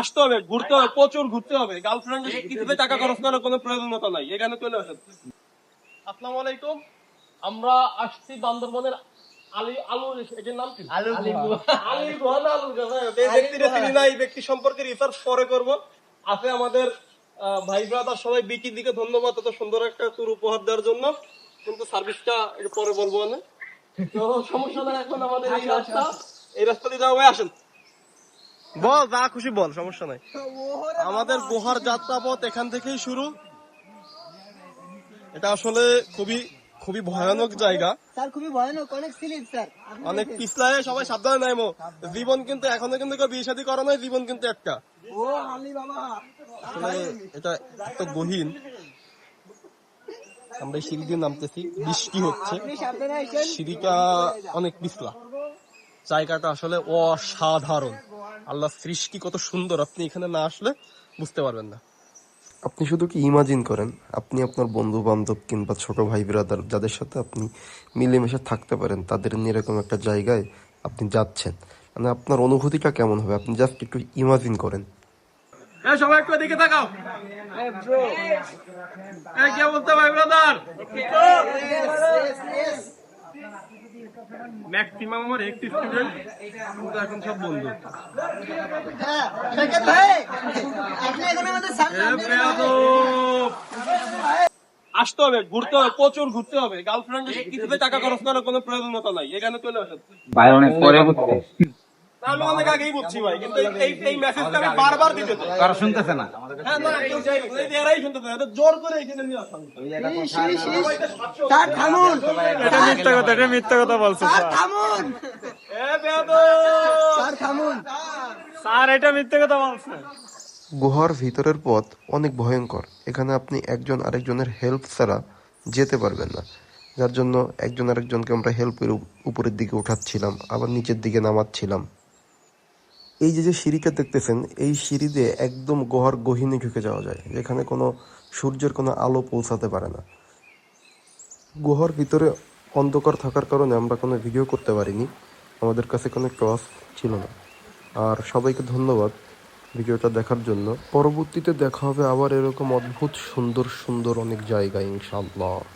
আসতে হবে ঘুরতে হবে প্রচুর ঘুরতে হবে। গার্লফ্রেন্ডের কিছুতে টাকা খরচ করার কোনো প্রয়োজনীয়তা নাই। এখানে চলে আসেন। আসসালামু আলাইকুম। আমরা আসছি বান্দরবনের আলী আলুর এটার নাম কি? আলু আলী গুহা। না আলুর এই ব্যক্তিটা চিনি না এই ব্যক্তি সম্পর্কে রিসার্চ পরে করব। আছে আমাদের ভাই ব্রাদার সবাই বিকির দিকে ধন্যবাদ এত সুন্দর একটা ট্যুর উপহার দেওয়ার জন্য। কিন্তু সার্ভিসটা পরে বলব না তো সমস্যা নাই এখন আমাদের এই রাস্তা এই রাস্তা দিয়ে যাওয়া আসেন। বল যা খুশি বল সমস্যা নাই। আমাদের গুহার যাত্রাপথ এখান থেকেই শুরু। এটা আসলে খুবই খুবই ভয়ানক জায়গা। স্যার খুবই ভয়ানক অনেক স্লিপ স্যার। অনেক পিছলায় সবাই সাবধানে নাইমো জীবন কিন্তু এখনও কিন্তু কেউ বিয়ে শাদী করা নয় জীবন কিন্তু একটা। ও আলী বাবা আসলে এটা এত গহীন। আমরা সিঁড়ি দিয়ে নামতেছি বৃষ্টি হচ্ছে। সিঁড়িটা অনেক পিছলা। জায়গাটা আসলে অসাধারণ। আল্লাহ সৃষ্টি কত সুন্দর আপনি এখানে না আসলে বুঝতে পারবেন না। আপনি শুধু কি ইমাজিন করেন? আপনি আপনার বন্ধু বান্ধব কিংবা ছোট ভাই ব্রাদার যাদের সাথে আপনি মিলেমিশে থাকতে পারেন তাদের নিয়ে এরকম একটা জায়গায় আপনি যাচ্ছেন। মানে আপনার অনুভূতিটা কেমন হবে? আপনি জাস্ট একটু ইমাজিন করেন। হ্যাঁ সবাই একটু এদিকে তাকাও। কে বলতে ভাই ব্রাদার ম্যাক্সিমাম আমার একটি স্টুডেন্ট এখন সব বন্ধু। হ্যাঁ ভাই আপনি এখন আমাদের সামনে এ আপনি- বেয়াদব। আসতে হবে ঘুরতে হবে প্রচুর ঘুরতে হবে গার্লফ্রেন্ডের কিছুতে টাকা খরচ করার কোনো প্রয়োজনীয়তা নাই এখানে চলে আসেন ভাই অনেক পরে বুঝছে আমি অনেক আগেই বুঝছি ভাই কিন্তু এই- এই এই মেসেজটা আমি বারবার দিতে চাই কারও শুনতেছে না হ্যাঁ না কেউ চাই না। এই যে এরাই শুনতে এটা জোর করে এখানে নিয়ে আসা হয়েছে। ইস, ইস, ইস। স্যার থামুন এটা মিথ্যা কথা এটা মিথ্যা কথা বলছো থামুন এ বেয়াদব। স্যার থামুন গুহার ভিতরের পথ অনেক ভয়ঙ্কর। এখানে আপনি একজন আরেকজনের হেল্প ছাড়া যেতে পারবেন না। যার জন্য একজন আরেকজনকে আমরা হেল্পের উপরের দিকে উঠাচ্ছিলাম, আবার নিচের দিকে নামাচ্ছিলাম। এই যে যে সিঁড়িটা দেখতেছেন, এই সিঁড়ি দিয়ে একদম গুহার গহীনে ঢুকে যাওয়া যায়, যেখানে কোনো সূর্যের কোনো আলো পৌঁছাতে পারে না। গুহার ভিতরে অন্ধকার থাকার কারণে আমরা কোনো ভিডিও করতে পারিনি। আমাদের কাছে কোনো টস ছিল না। আর সবাইকে ধন্যবাদ ভিডিওটা দেখার জন্য। পরবর্তীতে দেখা হবে আবার এরকম অদ্ভুত, সুন্দর সুন্দর অনেক জায়গায়, ইনশাআল্লাহ।